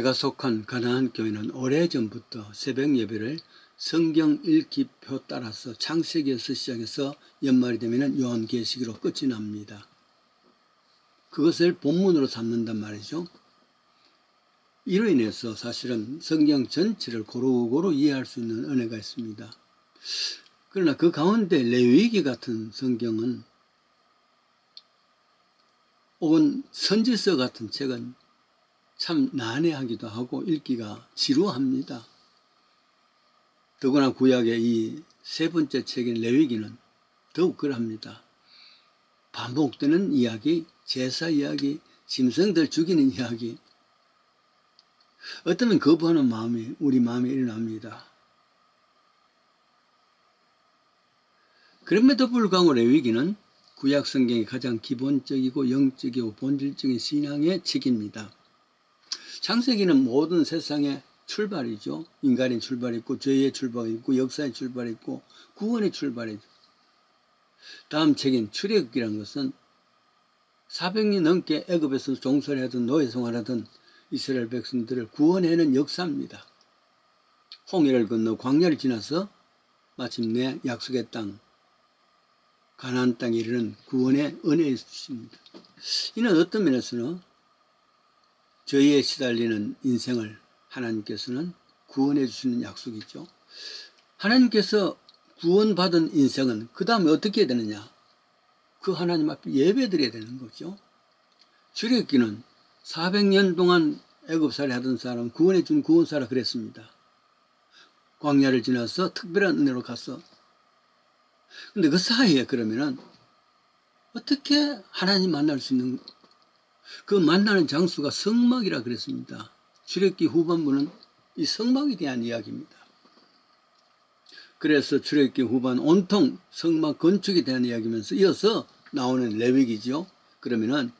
제가 속한 가나안 교회는 오래전부터 새벽 예배를 성경 읽기표 따라서 창세기에서 시작해서 연말이 되면 요한계시기로 끝이 납니다. 그것을 본문으로 삼는단 말이죠. 이로 인해서 사실은 성경 전체를 고루고루 이해할 수 있는 은혜가 있습니다. 그러나 그 가운데 레위기 같은 성경은 혹은 선지서 같은 책은 참 난해하기도 하고 읽기가 지루합니다. 더구나 구약의 이 세 번째 책인 레위기는 더욱 그러합니다. 반복되는 이야기, 제사 이야기, 짐승들 죽이는 이야기. 어쩌면 거부하는 마음이 우리 마음에 일어납니다. 그럼에도 불구하고 레위기는 구약 성경의 가장 기본적이고 영적이고 본질적인 신앙의 책입니다. 창세기는 모든 세상의 출발이죠. 인간의 출발이 있고 죄의 출발이 있고 역사의 출발이 있고 구원의 출발이죠. 다음 책인 출애굽기라는 것은 400년 넘게 애굽에서 종살이하던 노예 생활하던 이스라엘 백성들을 구원해낸 역사입니다. 홍해를 건너 광야를 지나서 마침내 약속의 땅 가나안 땅에 이르는 구원의 은혜의 주십니다. 이는 어떤 면에서는 저희에 시달리는 인생을 하나님께서는 구원해 주시는 약속이죠. 하나님께서 구원받은 인생은 그 다음에 어떻게 되느냐? 그 하나님 앞에 예배드려야 되는 거죠. 출애굽기는 400년 동안 애굽살이 하던 사람 구원해 준 구원사라 그랬습니다. 광야를 지나서 특별한 은혜로 갔어. 근데 그 사이에 그러면은 어떻게 하나님 만날 수 있는 그 만나는 장수가 성막이라 그랬습니다. 출애굽기 후반부는 이 성막에 대한 이야기입니다. 그래서 출애굽기 후반 온통 성막 건축에 대한 이야기면서 이어서 나오는 레위기죠. 그러면은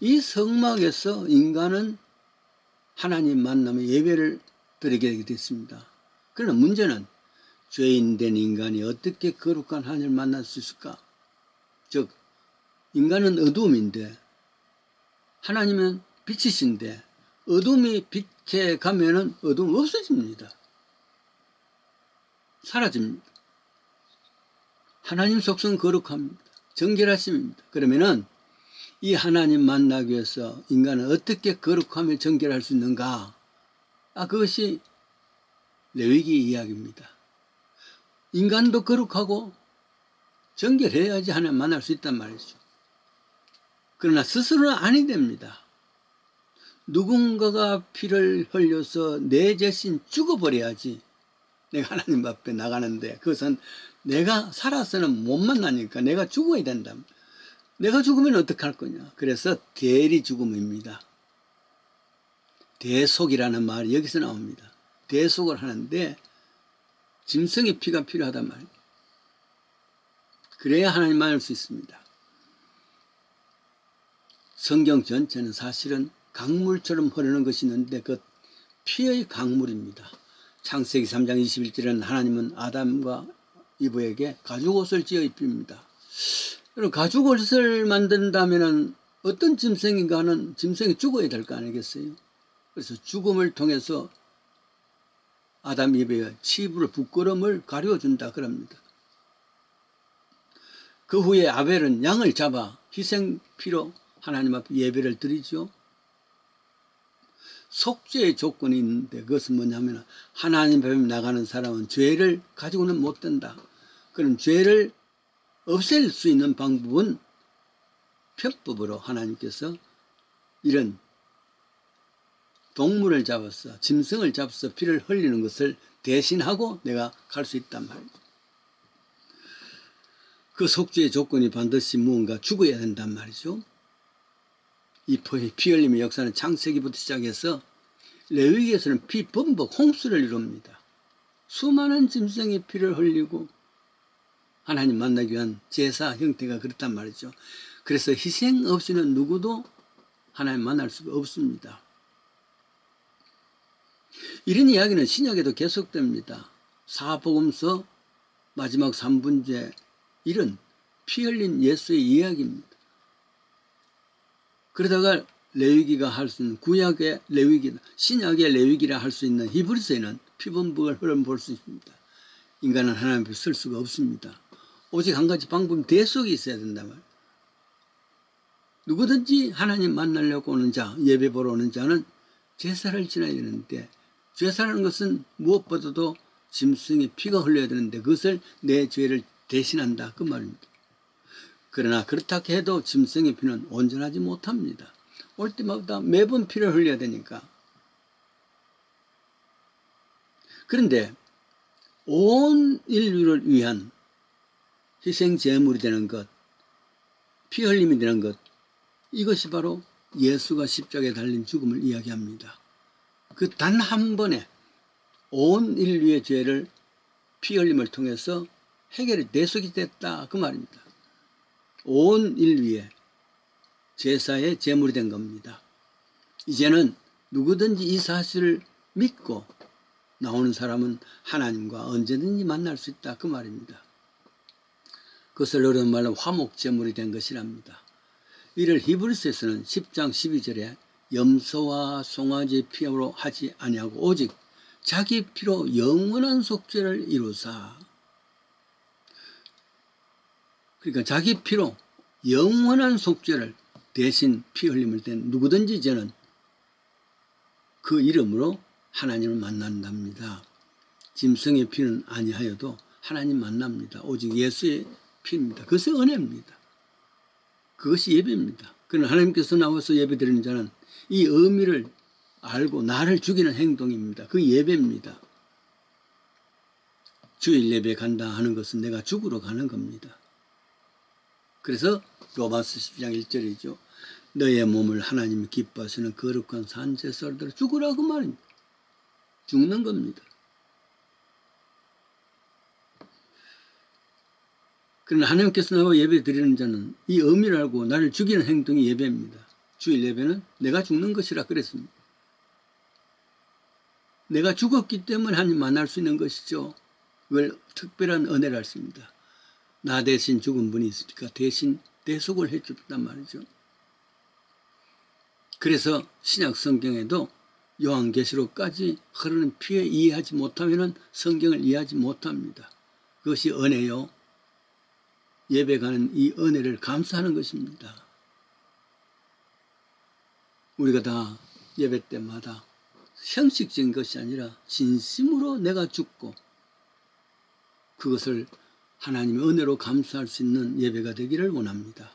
이 성막에서 인간은 하나님 만나면 예배를 드리게 됐습니다. 그러나 문제는 죄인 된 인간이 어떻게 거룩한 하나님을 만날 수 있을까? 즉 인간은 어두움인데 하나님은 빛이신데 어둠이 빛에 가면은 어둠 없어집니다. 사라집니다. 하나님 속성 거룩합니다. 정결하십니다. 그러면은 이 하나님 만나기 위해서 인간은 어떻게 거룩하며 정결할 수 있는가? 아, 그것이 레위기 이야기입니다. 인간도 거룩하고 정결해야지 하나님 만날 수 있단 말이죠. 그러나 스스로는 아니 됩니다. 누군가가 피를 흘려서 내 자신 죽어버려야지 내가 하나님 앞에 나가는데 그것은 내가 살아서는 못 만나니까 내가 죽어야 된다. 내가 죽으면 어떡할 거냐. 그래서 대리 죽음입니다. 대속이라는 말이 여기서 나옵니다. 대속을 하는데 짐승의 피가 필요하단 말이에요. 그래야 하나님 만날 수 있습니다. 성경 전체는 사실은 강물처럼 흐르는 것이 있는데 그 피의 강물입니다. 창세기 3장 21절에는 하나님은 아담과 이브에게 가죽옷을 지어 입힙니다. 그럼 가죽옷을 만든다면 어떤 짐승인가는 짐승이 죽어야 될 거 아니겠어요? 그래서 죽음을 통해서 아담 이브의 치부를 부끄럼을 가려준다 그럽니다. 그 후에 아벨은 양을 잡아 희생피로 하나님 앞에 예배를 드리죠. 속죄의 조건이 있는데 그것은 뭐냐면 하나님 앞에 나가는 사람은 죄를 가지고는 못 된다. 그럼 죄를 없앨 수 있는 방법은 편법으로 하나님께서 이런 동물을 잡아서 짐승을 잡아서 피를 흘리는 것을 대신하고 내가 갈 수 있단 말이죠. 그 속죄의 조건이 반드시 무언가 죽어야 된단 말이죠. 이피 흘림의 역사는 창세기부터 시작해서 레위기에서는 피 범벅 홍수를 이룹니다. 수많은 짐승이 피를 흘리고 하나님 만나기 위한 제사 형태가 그렇단 말이죠. 그래서 희생 없이는 누구도 하나님 만날 수가 없습니다. 이런 이야기는 신약에도 계속됩니다. 사복음서 마지막 3분제 이런 피 흘린 예수의 이야기입니다. 그러다가 레위기가 할 수 있는 구약의 레위기, 신약의 레위기라 할 수 있는 히브리서에는 피범벅을 흐름 볼 수 있습니다. 인간은 하나님 앞에 설 수가 없습니다. 오직 한 가지 방법이 대속이 있어야 된다 말. 누구든지 하나님 만나려고 오는 자, 예배 보러 오는 자는 제사를 지나야 되는데 제사라는 것은 무엇보다도 짐승의 피가 흘러야 되는데 그것을 내 죄를 대신한다 그 말입니다. 그러나 그렇다 해도 짐승의 피는 온전하지 못합니다. 올 때마다 매번 피를 흘려야 되니까. 그런데 온 인류를 위한 희생 제물이 되는 것, 피 흘림이 되는 것, 이것이 바로 예수가 십자가에 달린 죽음을 이야기합니다. 그 단 한 번에 온 인류의 죄를 피 흘림을 통해서 해결이 대속이 됐다 그 말입니다. 온 인류의 제사의 제물이 된 겁니다. 이제는 누구든지 이 사실을 믿고 나오는 사람은 하나님과 언제든지 만날 수 있다 그 말입니다. 그것을 어려운 말로 화목 제물이 된 것이랍니다. 이를 히브리서에서는 10장 12절에 염소와 송아지 피로 하지 아니하고 오직 자기 피로 영원한 속죄를 이루사 그러니까 자기 피로 영원한 속죄를 대신 피 흘림을 된 누구든지 이제는 그 이름으로 하나님을 만난답니다. 짐승의 피는 아니하여도 하나님 만납니다. 오직 예수의 피입니다. 그것이 은혜입니다. 그것이 예배입니다. 그러나 하나님께서 나와서 예배 드리는 자는 이 의미를 알고 나를 죽이는 행동입니다. 그 예배입니다. 주일 예배 간다 하는 것은 내가 죽으러 가는 겁니다. 그래서 로마스 10장 1절이죠. 너의 몸을 하나님이 기뻐하시는 거룩한 산제설대로 죽으라 그 말입니다. 죽는 겁니다. 그러나 하나님께서 나와 예배 드리는 자는 이 의미를 알고 나를 죽이는 행동이 예배입니다. 주일 예배는 내가 죽는 것이라 그랬습니다. 내가 죽었기 때문에 하나님 만날 수 있는 것이죠. 그걸 특별한 은혜를 했습니다. 나 대신 죽은 분이 있으니까 대신 대속을 해줬단 말이죠. 그래서 신약 성경에도 요한계시록까지 흐르는 피에 이해하지 못하면 성경을 이해하지 못합니다. 그것이 은혜요. 예배 가는 이 은혜를 감사하는 것입니다. 우리가 다 예배 때마다 형식적인 것이 아니라 진심으로 내가 죽고 그것을 하나님의 은혜로 감수할 수 있는 예배가 되기를 원합니다.